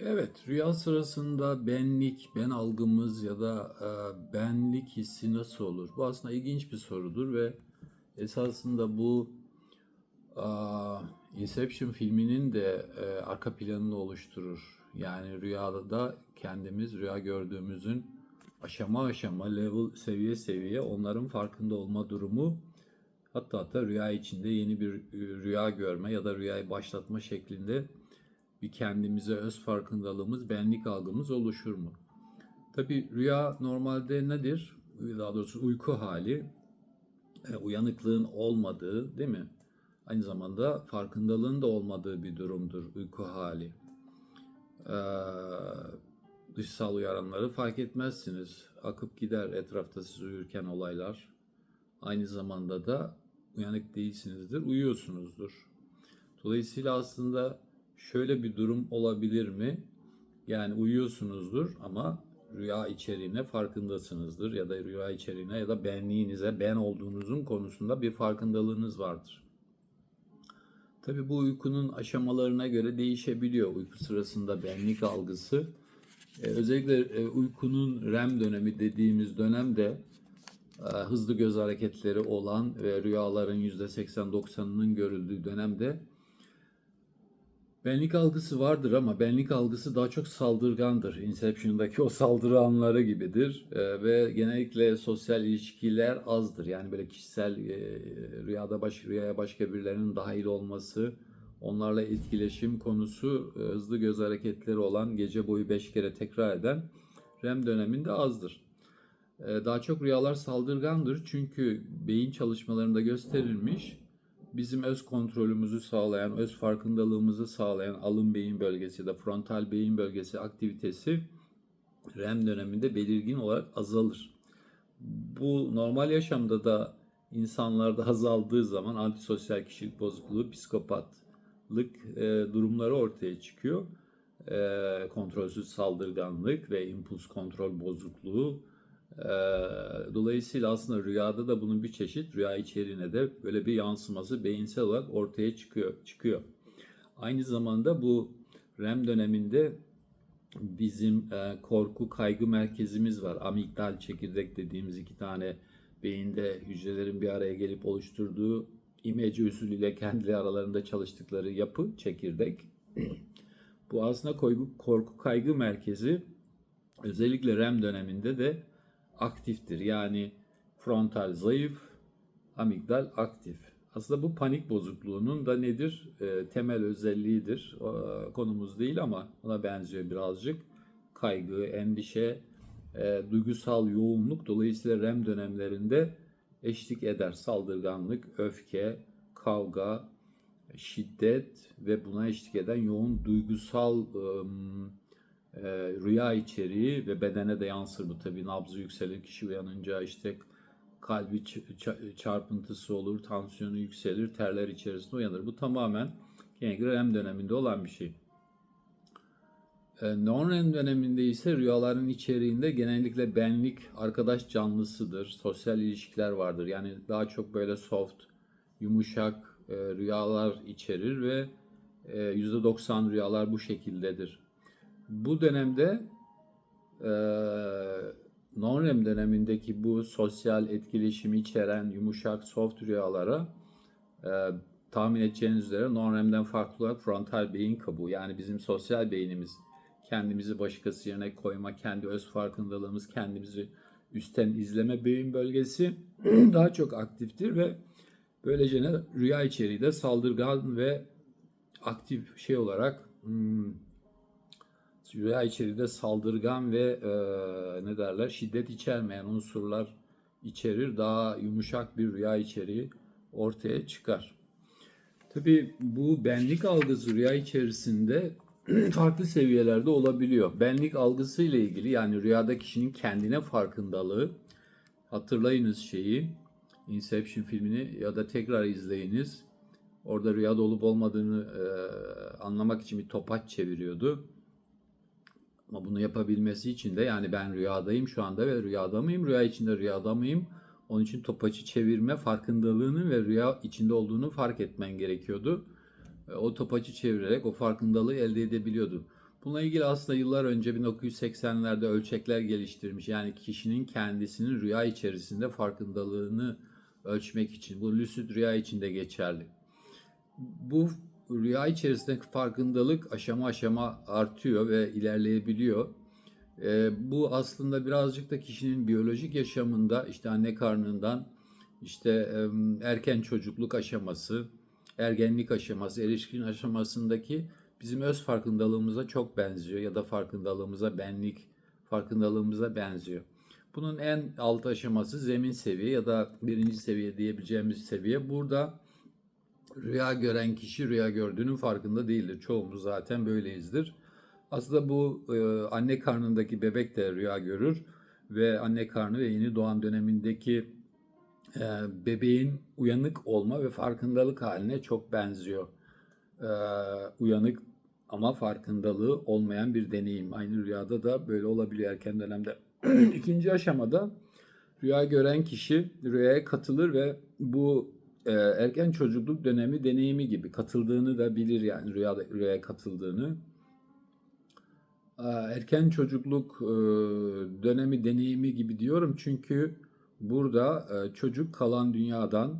Evet, rüya sırasında benlik, ben algımız ya da e, benlik hissi nasıl olur? Bu aslında ilginç bir sorudur ve esasında bu a, Inception filminin de e, arka planını oluşturur. Yani rüyada da kendimiz rüya gördüğümüzün aşama aşama, level, seviye seviye onların farkında olma durumu hatta hatta rüya içinde yeni bir rüya görme ya da rüyayı başlatma şeklinde bir kendimize öz farkındalığımız, benlik algımız oluşur mu? Tabi rüya normalde nedir? Daha doğrusu uyku hali, e, uyanıklığın olmadığı değil mi? Aynı zamanda farkındalığın da olmadığı bir durumdur uyku hali. Ee, dışsal uyaranları fark etmezsiniz. Akıp gider etrafta siz uyurken olaylar. Aynı zamanda da uyanık değilsinizdir, uyuyorsunuzdur. Dolayısıyla aslında şöyle bir durum olabilir mi? Yani uyuyorsunuzdur ama rüya içeriğine farkındasınızdır ya da rüya içeriğine ya da benliğinize ben olduğunuzun konusunda bir farkındalığınız vardır. Tabi bu uykunun aşamalarına göre değişebiliyor uyku sırasında benlik algısı. Ee, özellikle e, uykunun REM dönemi dediğimiz dönemde e, hızlı göz hareketleri olan ve rüyaların %80-90'ının görüldüğü dönemde Benlik algısı vardır ama benlik algısı daha çok saldırgandır. Inception'daki o saldırı anları gibidir Ee, ve genellikle sosyal ilişkiler azdır. Yani böyle kişisel e, rüyada baş rüyaya başka birilerinin dahil olması, onlarla etkileşim konusu e, hızlı göz hareketleri olan gece boyu beş kere tekrar eden REM döneminde azdır. Ee, daha çok rüyalar saldırgandır çünkü beyin çalışmalarında gösterilmiş bizim öz kontrolümüzü sağlayan, öz farkındalığımızı sağlayan alın beyin bölgesi de frontal beyin bölgesi aktivitesi REM döneminde belirgin olarak azalır. Bu normal yaşamda da insanlarda azaldığı zaman antisosyal kişilik bozukluğu, psikopatlık e, durumları ortaya çıkıyor. E, kontrolsüz saldırganlık ve impuls kontrol bozukluğu dolayısıyla aslında rüyada da bunun bir çeşit rüya içeriğine de böyle bir yansıması beyinsel olarak ortaya çıkıyor. çıkıyor. Aynı zamanda bu REM döneminde bizim korku kaygı merkezimiz var. Amigdal çekirdek dediğimiz iki tane beyinde hücrelerin bir araya gelip oluşturduğu imece usulüyle kendileri aralarında çalıştıkları yapı çekirdek. bu aslında korku kaygı merkezi özellikle REM döneminde de aktiftir. Yani frontal zayıf, amigdal aktif. Aslında bu panik bozukluğunun da nedir? E, temel özelliğidir. E, konumuz değil ama ona benziyor birazcık. Kaygı, endişe, e, duygusal yoğunluk dolayısıyla REM dönemlerinde eşlik eder. Saldırganlık, öfke, kavga, şiddet ve buna eşlik eden yoğun duygusal e, e, rüya içeriği ve bedene de yansır bu tabii nabzı yükselir kişi uyanınca işte kalbi çarpıntısı olur, tansiyonu yükselir, terler içerisinde uyanır. Bu tamamen genellikle REM döneminde olan bir şey. E, Non-REM döneminde ise rüyaların içeriğinde genellikle benlik, arkadaş canlısıdır, sosyal ilişkiler vardır. Yani daha çok böyle soft, yumuşak e, rüyalar içerir ve e, %90 rüyalar bu şekildedir. Bu dönemde e, non-REM dönemindeki bu sosyal etkileşimi içeren yumuşak soft rüyalara e, tahmin edeceğiniz üzere non-REM'den farklı olarak frontal beyin kabuğu yani bizim sosyal beynimiz kendimizi başkası yerine koyma, kendi öz farkındalığımız, kendimizi üstten izleme beyin bölgesi daha çok aktiftir ve böylece ne rüya içeriği de saldırgan ve aktif şey olarak hmm, rüya içeride saldırgan ve e, ne derler şiddet içermeyen unsurlar içerir. Daha yumuşak bir rüya içeriği ortaya çıkar. Tabi bu benlik algısı rüya içerisinde farklı seviyelerde olabiliyor. Benlik algısı ile ilgili yani rüyada kişinin kendine farkındalığı hatırlayınız şeyi Inception filmini ya da tekrar izleyiniz. Orada rüyada olup olmadığını e, anlamak için bir topaç çeviriyordu ama bunu yapabilmesi için de yani ben rüyadayım şu anda ve rüyada mıyım? Rüya içinde rüyada mıyım? Onun için topaçı çevirme farkındalığını ve rüya içinde olduğunu fark etmen gerekiyordu. O topaçı çevirerek o farkındalığı elde edebiliyordu. Bununla ilgili aslında yıllar önce 1980'lerde ölçekler geliştirmiş. Yani kişinin kendisinin rüya içerisinde farkındalığını ölçmek için. Bu lucid rüya için de geçerli. Bu rüya içerisindeki farkındalık aşama aşama artıyor ve ilerleyebiliyor. Ee, bu aslında birazcık da kişinin biyolojik yaşamında işte anne karnından işte em, erken çocukluk aşaması, ergenlik aşaması, erişkin aşamasındaki bizim öz farkındalığımıza çok benziyor ya da farkındalığımıza benlik farkındalığımıza benziyor. Bunun en alt aşaması zemin seviye ya da birinci seviye diyebileceğimiz seviye. Burada rüya gören kişi rüya gördüğünün farkında değildir. Çoğumuz zaten böyleyizdir. Aslında bu e, anne karnındaki bebek de rüya görür ve anne karnı ve yeni doğan dönemindeki e, bebeğin uyanık olma ve farkındalık haline çok benziyor. E, uyanık ama farkındalığı olmayan bir deneyim. Aynı rüyada da böyle olabiliyor erken dönemde. İkinci aşamada rüya gören kişi rüyaya katılır ve bu e, erken çocukluk dönemi deneyimi gibi katıldığını da bilir yani rüyada rüyaya katıldığını. E, erken çocukluk e, dönemi deneyimi gibi diyorum çünkü burada e, çocuk kalan dünyadan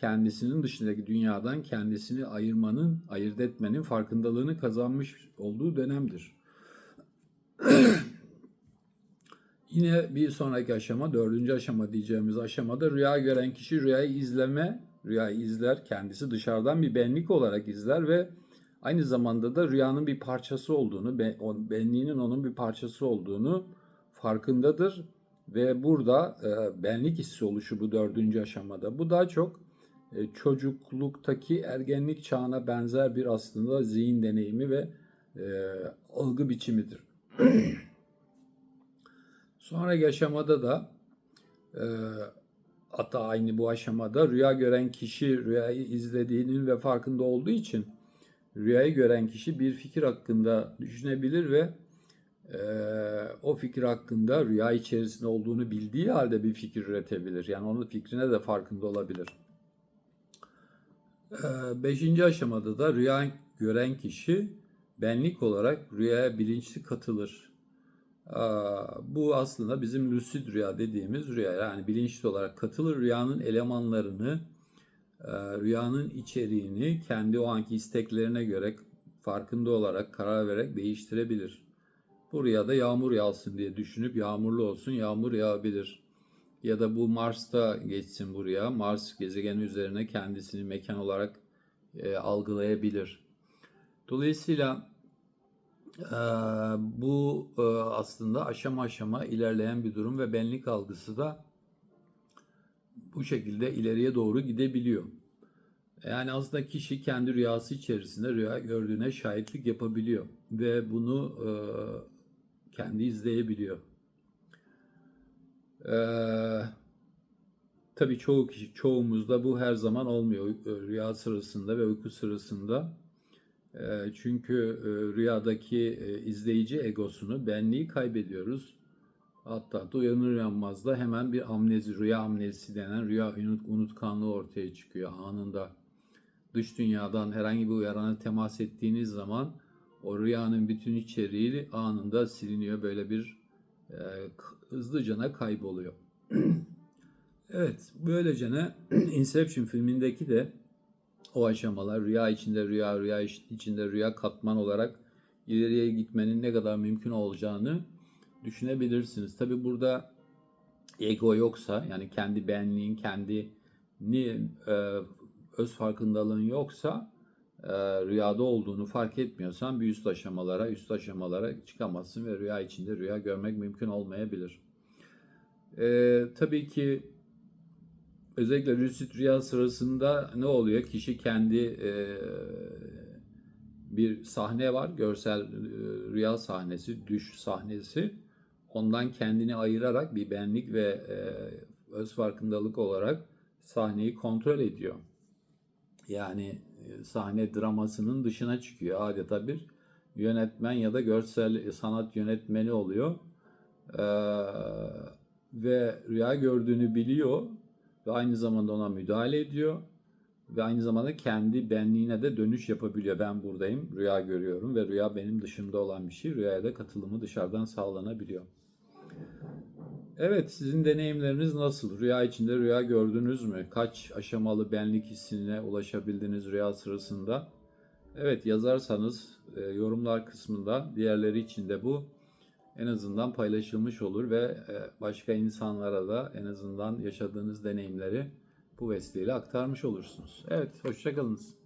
kendisinin dışındaki dünyadan kendisini ayırmanın, ayırt etmenin farkındalığını kazanmış olduğu dönemdir. Yine bir sonraki aşama, dördüncü aşama diyeceğimiz aşamada rüya gören kişi rüyayı izleme, rüyayı izler, kendisi dışarıdan bir benlik olarak izler ve aynı zamanda da rüyanın bir parçası olduğunu, benliğinin onun bir parçası olduğunu farkındadır. Ve burada e, benlik hissi oluşu bu dördüncü aşamada. Bu daha çok e, çocukluktaki ergenlik çağına benzer bir aslında zihin deneyimi ve e, algı biçimidir. Sonraki aşamada da hatta aynı bu aşamada rüya gören kişi rüyayı izlediğinin ve farkında olduğu için rüyayı gören kişi bir fikir hakkında düşünebilir ve e, o fikir hakkında rüya içerisinde olduğunu bildiği halde bir fikir üretebilir. Yani onun fikrine de farkında olabilir. E, beşinci aşamada da rüya gören kişi benlik olarak rüyaya bilinçli katılır. Bu aslında bizim lucid rüya dediğimiz rüya. Yani bilinçli olarak katılır rüyanın elemanlarını, rüyanın içeriğini kendi o anki isteklerine göre farkında olarak karar vererek değiştirebilir. Bu rüyada yağmur yağsın diye düşünüp yağmurlu olsun yağmur yağabilir. Ya da bu Mars'ta geçsin buraya. Mars gezegeni üzerine kendisini mekan olarak e, algılayabilir. Dolayısıyla ee, bu e, aslında aşama aşama ilerleyen bir durum ve benlik algısı da bu şekilde ileriye doğru gidebiliyor. Yani aslında kişi kendi rüyası içerisinde rüya gördüğüne şahitlik yapabiliyor ve bunu e, kendi izleyebiliyor. Ee, tabii çoğu kişi, çoğumuzda bu her zaman olmuyor. Rüya sırasında ve uyku sırasında çünkü rüyadaki izleyici egosunu, benliği kaybediyoruz. Hatta da uyanır uyanmaz da hemen bir amnezi, rüya amnezisi denen rüya unutkanlığı ortaya çıkıyor anında. Dış dünyadan herhangi bir uyarana temas ettiğiniz zaman o rüyanın bütün içeriği anında siliniyor. Böyle bir e, hızlıcana kayboluyor. evet, böylecene Inception filmindeki de o aşamalar rüya içinde rüya, rüya içinde rüya katman olarak ileriye gitmenin ne kadar mümkün olacağını düşünebilirsiniz. Tabi burada ego yoksa yani kendi benliğin, kendi ni, e, öz farkındalığın yoksa e, rüyada olduğunu fark etmiyorsan bir üst aşamalara, üst aşamalara çıkamazsın ve rüya içinde rüya görmek mümkün olmayabilir. E, tabii ki özellikle lucid rüya sırasında ne oluyor? Kişi kendi e, bir sahne var, görsel e, rüya sahnesi, düş sahnesi. Ondan kendini ayırarak bir benlik ve e, öz farkındalık olarak sahneyi kontrol ediyor. Yani e, sahne dramasının dışına çıkıyor. Adeta bir yönetmen ya da görsel sanat yönetmeni oluyor. Ee, ve rüya gördüğünü biliyor ve aynı zamanda ona müdahale ediyor. ve aynı zamanda kendi benliğine de dönüş yapabiliyor. Ben buradayım, rüya görüyorum ve rüya benim dışımda olan bir şey. Rüyaya da katılımı dışarıdan sağlanabiliyor. Evet, sizin deneyimleriniz nasıl? Rüya içinde rüya gördünüz mü? Kaç aşamalı benlik hissine ulaşabildiniz rüya sırasında? Evet, yazarsanız e, yorumlar kısmında diğerleri için de bu en azından paylaşılmış olur ve e, başka insanlara da en azından yaşadığınız deneyimleri bu vesileyle aktarmış olursunuz. Evet, hoşçakalınız.